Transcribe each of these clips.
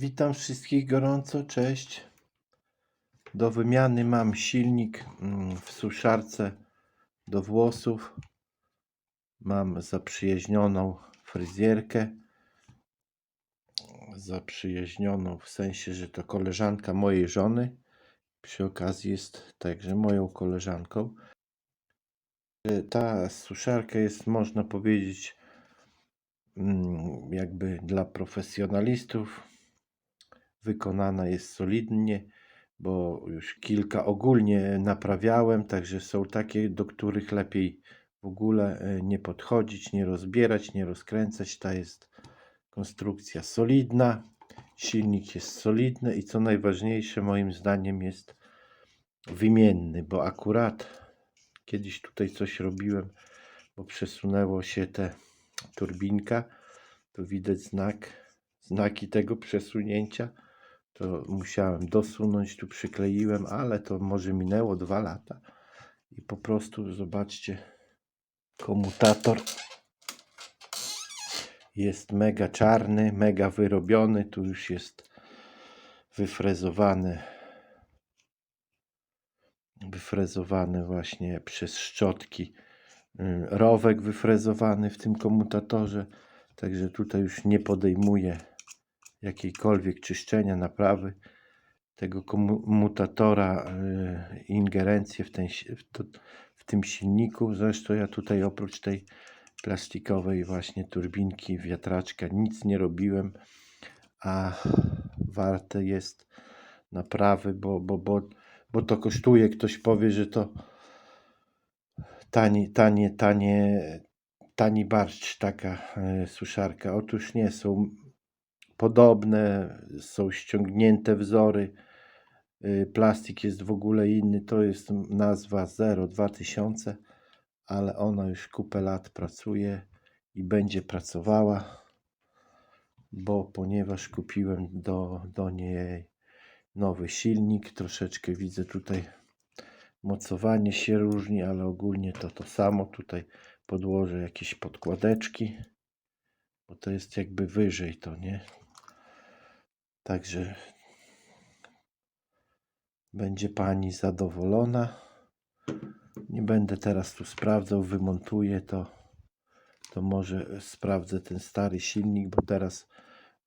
Witam wszystkich gorąco, cześć. Do wymiany mam silnik mm, w suszarce do włosów. Mam zaprzyjaźnioną fryzjerkę. Zaprzyjaźnioną w sensie, że to koleżanka mojej żony. Przy okazji jest także moją koleżanką. E, Ta suszarka jest, można powiedzieć, mm, jakby dla profesjonalistów. Wykonana jest solidnie, bo już kilka ogólnie naprawiałem, także są takie, do których lepiej w ogóle e, nie podchodzić, nie rozbierać, nie rozkręcać. Ta jest konstrukcja solidna, silnik jest solidny i co najważniejsze moim zdaniem jest wymienny, bo akurat kiedyś tutaj coś robiłem, bo przesunęło się te turbinka, to widać znak, znaki tego przesunięcia, to musiałem dosunąć, tu przykleiłem, ale to może minęło dwa lata. I po prostu zobaczcie, komutator jest mega czarny, mega wyrobiony, tu już jest wyfrezowany wyfrezowany właśnie przez szczotki y, rowek wyfrezowany w tym komutatorze także tutaj już nie podejmuję jakiejkolwiek czyszczenia naprawy tego komutatora y, ingerencję w, ten, w, to, w tym silniku zresztą ja tutaj oprócz tej plastikowej właśnie turbinki wiatraczka nic nie robiłem a warte jest naprawy bo, bo, bo, bo to kosztuje ktoś powie, że to tanie, tanie, tanie, tani barszcz taka e, suszarka. Otóż nie, są podobne, są ściągnięte wzory. E, Plastik jest w ogóle inny, to jest nazwa 0 2000, ale ona już kupę lat pracuje i będzie pracowała, bo ponieważ kupiłem do, do niej nowy silnik, troszeczkę widzę tutaj mocowanie się różni, ale ogólnie to to samo. Tutaj podłożę jakieś podkładeczki, bo to jest jakby wyżej to, nie? Także będzie pani zadowolona. Nie będę teraz tu sprawdzał, wymontuję to. To może sprawdzę ten stary silnik, bo teraz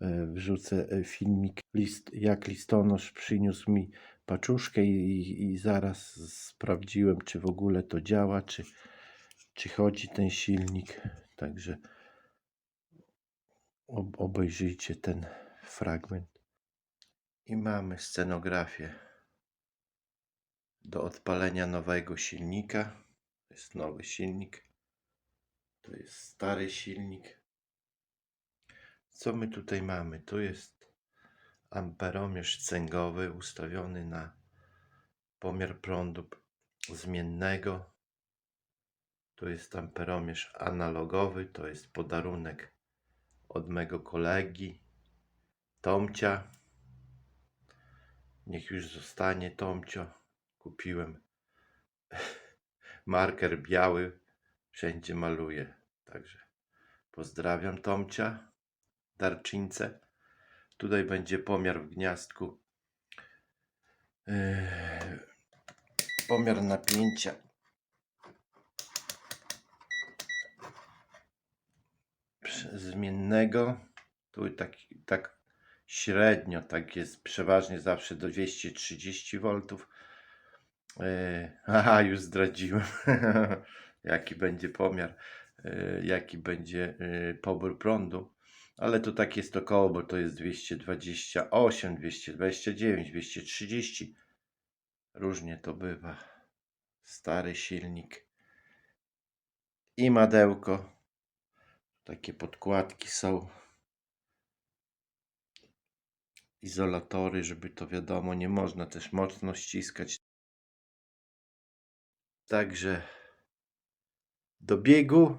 e, wrzucę e, filmik, list, jak listonosz przyniósł mi paczuszkę i, i, zaraz sprawdziłem, czy w ogóle to działa, czy, czy chodzi ten silnik. Także ob, obejrzyjcie ten fragment. I mamy scenografię do odpalenia nowego silnika. To jest nowy silnik. To jest stary silnik. Co my tutaj mamy? Tu jest amperomierz cęgowy ustawiony na pomiar prądu zmiennego. Tu jest amperomierz analogowy, to jest podarunek od mego kolegi Tomcia. Niech już zostanie Tomcio. Kupiłem marker biały, wszędzie maluję. Także pozdrawiam Tomcia, darczyńcę. Tutaj będzie pomiar w gniazdku. Yy, pomiar napięcia. Zmiennego. Tu tak, tak średnio, tak jest przeważnie zawsze do 230 V. Yy, Aha, już zdradziłem. jaki będzie pomiar, yy, jaki będzie yy, pobór prądu. Ale to tak jest około, bo to jest 228, 229, 230. Różnie to bywa. Stary silnik. I madełko. Takie podkładki są. Izolatory, żeby to wiadomo, nie można też mocno ściskać. Także do biegu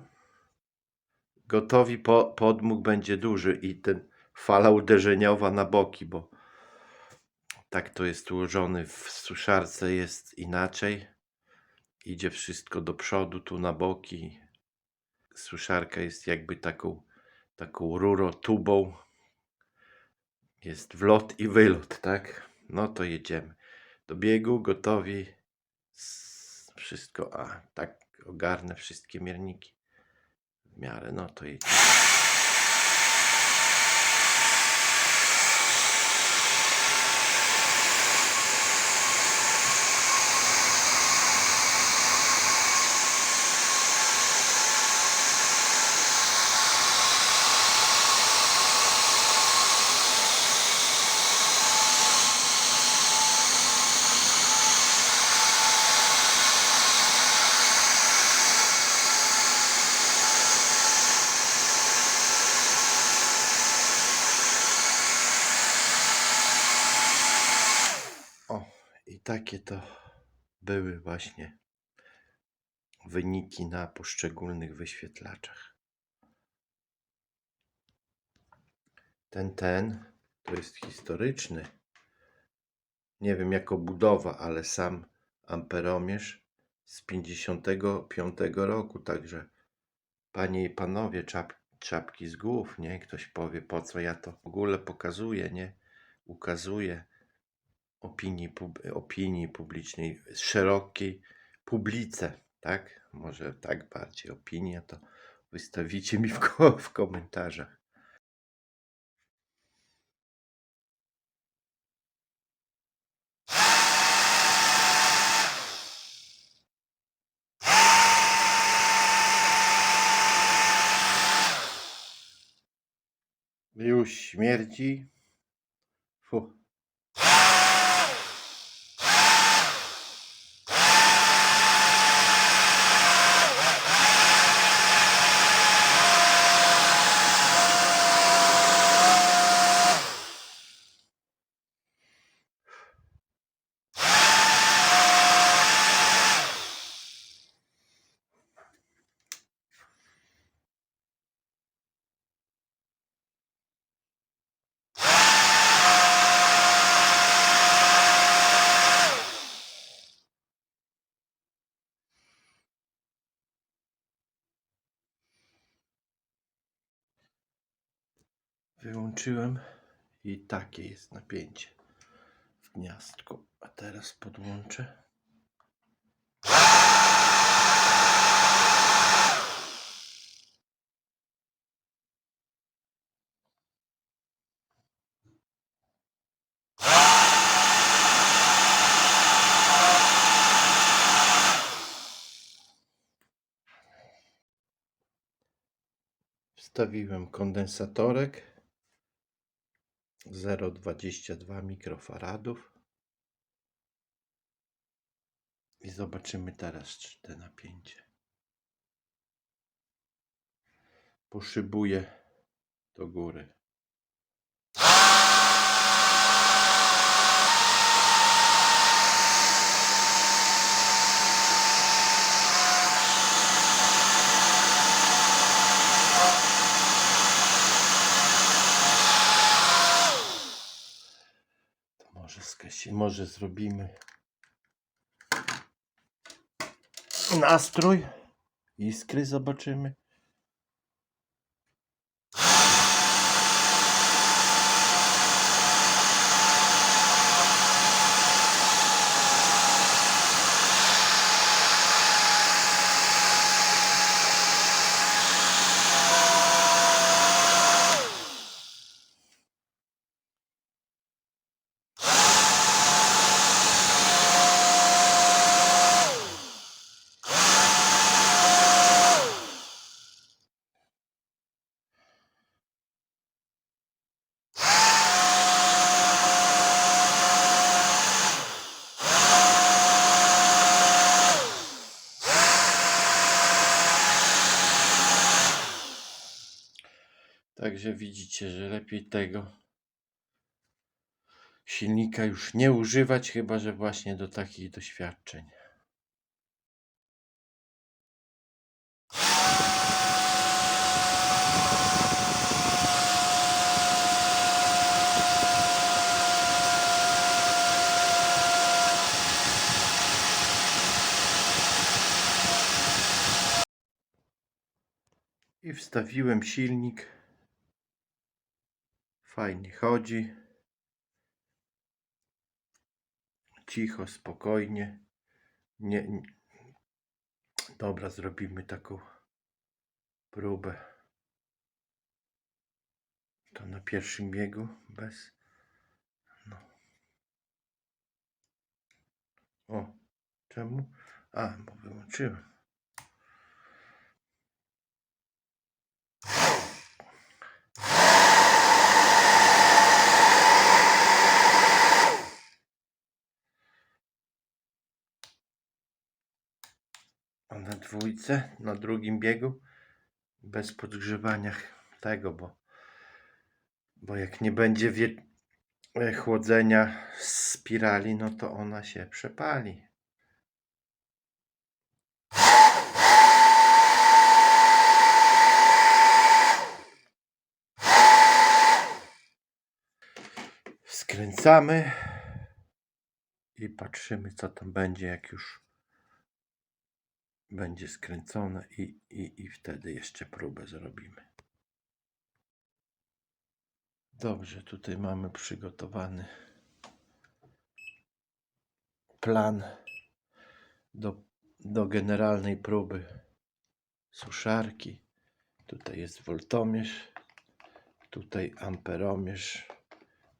gotowi po, podmuch będzie duży i ten fala uderzeniowa na boki, bo tak to jest ułożony w suszarce jest inaczej. Idzie wszystko do przodu, tu na boki. Suszarka jest jakby taką, taką rurotubą. Jest wlot i wylot, tak? No to jedziemy. Do biegu, gotowi. Wszystko, a tak ogarnę wszystkie mierniki w miarę, no to jedziemy. O, i takie to były właśnie wyniki na poszczególnych wyświetlaczach. Ten, ten to jest historyczny. Nie wiem jako budowa, ale sam amperomierz z 55 roku. Także panie i panowie, czap, czapki z głów, nie? Ktoś powie, po co ja to w ogóle pokazuję, nie? Ukazuję opinii, opinii publicznej, szerokiej publice, tak? Może tak bardziej opinia, to wystawicie mi w, ko- w komentarzach. Już śmierdzi. Wyłączyłem i takie jest napięcie w gniazdku. A teraz podłączę. Wstawiłem kondensatorek 0,22 mikrofaradów i zobaczymy teraz te napięcie. Poszybuję do góry. To skasi, może zrobimy nastrój. Iskry zobaczymy. Także widzicie, że lepiej tego silnika już nie używać, chyba że właśnie do takich doświadczeń. I wstawiłem silnik. Fajnie chodzi. Cicho, spokojnie. Nie, nie. Dobra, zrobimy taką próbę. To na pierwszym biegu bez. No. O, czemu? A, bo wyłączyłem. A na dwójce, na drugim biegu, bez podgrzewania tego, bo, bo jak nie będzie wie, e, chłodzenia spirali, no to ona się przepali. Skręcamy i patrzymy, co tam będzie, jak już będzie skręcone i, i, i wtedy jeszcze próbę zrobimy. Dobrze, tutaj mamy przygotowany plan do, do generalnej próby suszarki. Tutaj jest woltomierz, tutaj amperomierz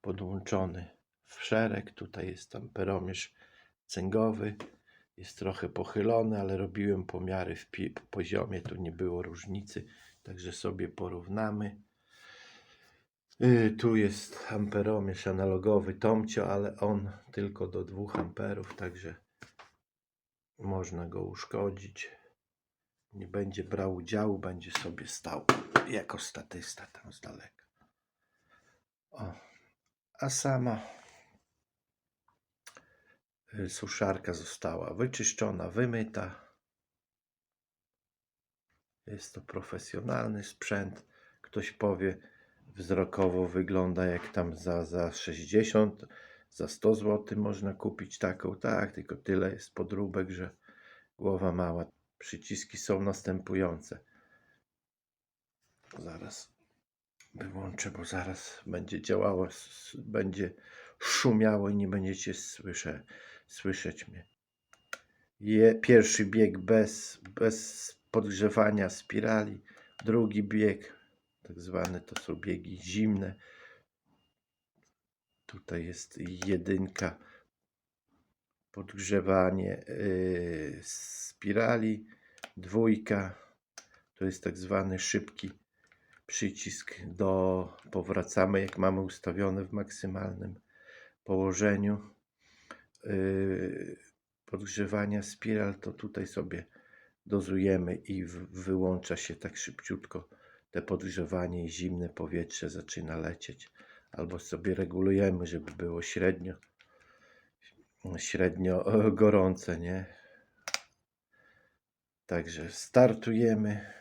podłączony w szereg, tutaj jest amperomierz cęgowy, jest trochę pochylony, ale robiłem pomiary w poziomie, tu nie było różnicy, także sobie porównamy. Y, Tu jest amperomierz analogowy Tomcio, ale on tylko do 2 amperów, także można go uszkodzić. Nie będzie brał udziału, będzie sobie stał jako statysta tam z daleka. O. A sama suszarka została wyczyszczona, wymyta. Jest to profesjonalny sprzęt. Ktoś powie, wzrokowo wygląda jak tam za, za 60, za 100 zł można kupić taką. Tak, tylko tyle jest podróbek, że głowa mała. Przyciski są następujące. Zaraz wyłączę, bo zaraz będzie działało, będzie szumiało i nie będziecie słysze, słyszeć mnie. Je, pierwszy bieg bez, bez podgrzewania spirali, drugi bieg, tak zwane to są biegi zimne. Tutaj jest jedynka, podgrzewanie yy, spirali, dwójka, to jest tak zwany szybki przycisk do powracamy jak mamy ustawione w maksymalnym położeniu podgrzewania spiral to tutaj sobie dozujemy i wyłącza się tak szybciutko te podgrzewanie i zimne powietrze zaczyna lecieć. Albo sobie regulujemy żeby było średnio średnio e, gorące nie? Także startujemy.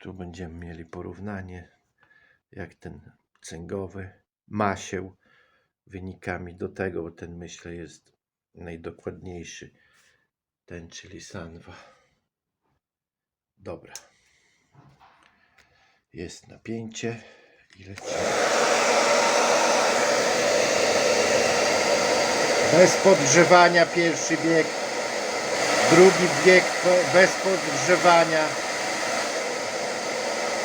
Tu będziemy mieli porównanie, jak ten cęgowy ma się wynikami do tego, bo ten myślę jest najdokładniejszy. Ten, czyli Sanwa. Dobra. Jest napięcie i. Bez podgrzewania pierwszy bieg, drugi bieg bez podgrzewania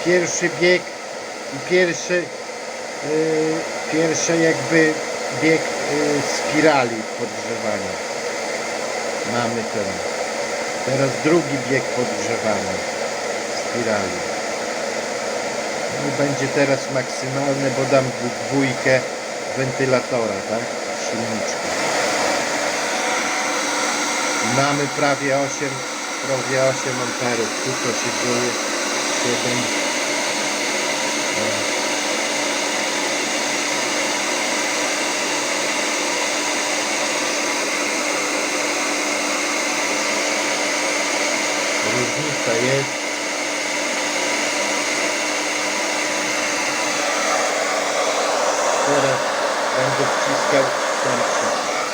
pierwszy bieg i pierwszy, yy, pierwszy jakby bieg yy, spirali podgrzewania. Mamy ten. Teraz drugi bieg podgrzewania spirali. No i będzie teraz maksymalny, bo dam dwójkę wentylatora, tak? Silniczka. Mamy prawie 8, prawie 8 amperów. Tu to się dzieje 7. Różnica jest. Teraz będę wciskał ten przycisk.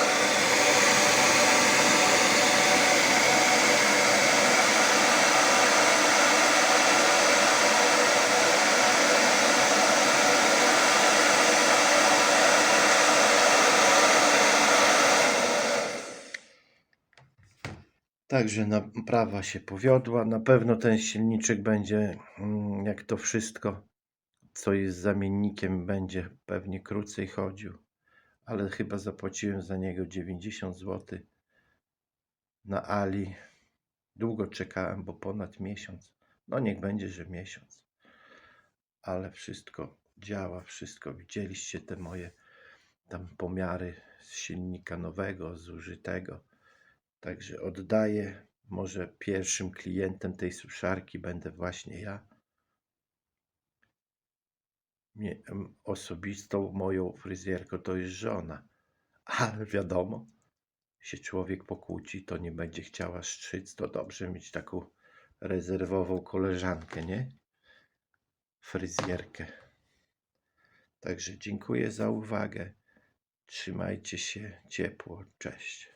Także naprawa się powiodła. Na pewno ten silniczek będzie, mm, jak to wszystko, co jest zamiennikiem, będzie pewnie krócej chodził. Ale chyba zapłaciłem za niego 90 zł na Ali. Długo czekałem, bo ponad miesiąc. No niech będzie, że miesiąc. Ale wszystko działa, wszystko. Widzieliście te moje tam pomiary z silnika nowego, zużytego. Także oddaję. Może pierwszym klientem tej suszarki będę właśnie ja. Nie, osobistą moją fryzjerką to jest żona. Ale wiadomo, się człowiek pokłóci, to nie będzie chciała strzyc, to dobrze mieć taką rezerwową koleżankę, nie? Fryzjerkę. Także dziękuję za uwagę. Trzymajcie się ciepło. Cześć.